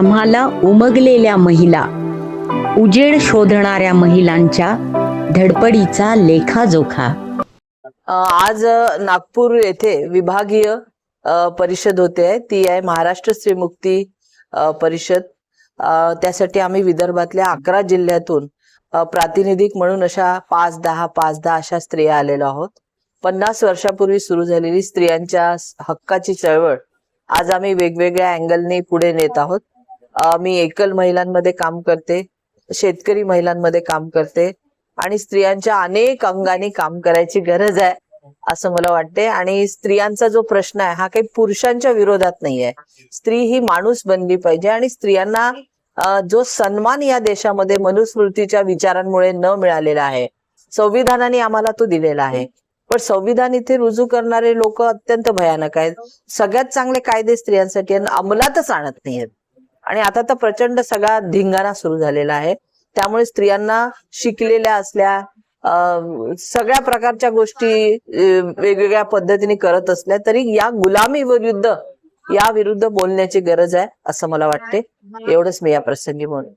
आम्हाला उमगलेल्या महिला उजेड शोधणाऱ्या महिलांच्या धडपडीचा लेखाजोखा. आज नागपूर येथे विभागीय परिषद होते. आहे ती आहे महाराष्ट्र श्रीमुक्ती परिषद. त्यासाठी आम्ही विदर्भातल्या अकरा जिल्ह्यातून प्रातिनिधिक म्हणून अशा पाच दहा पाच दहा अशा स्त्रिया आलेलो आहोत. पन्नास वर्षापूर्वी सुरू झालेली स्त्रियांच्या हक्काची चळवळ आज आम्ही वेगवेगळ्या अँगलने पुढे नेत आहोत. मी एकल महिलांमध्ये काम करते शेतकरी महिलांमध्ये काम करते आणि स्त्रियांच्या अनेक अंगाने काम करायची गरज आहे असं मला वाटते. आणि स्त्रियांचा जो प्रश्न आहे हा काही पुरुषांच्या विरोधात नाही आहे स्त्री ही माणूस बनली पाहिजे आणि स्त्रियांना जो सन्मान या देशामध्ये मनुस्मृतीच्या विचारांमुळे न मिळालेला आहे. संविधानाने आम्हाला तो दिलेला आहे. पण संविधान इथे रुजू करणारे लोक अत्यंत भयानक आहेत. सगळ्यात चांगले कायदे स्त्रियांसाठी अंमलातच आणत नाहीयेत. आणि आता तर प्रचंड सगळा धिंगाणा सुरू झालेला आहे. त्यामुळे स्त्रियांना शिकलेल्या असल्या सगळ्या प्रकारच्या गोष्टी वेगवेगळ्या पद्धतीने करत असल्या तरी या गुलामी विरुद्ध या विरुद्ध बोलण्याची गरज आहे असं मला वाटते. एवढंच मी या प्रसंगी म्हणून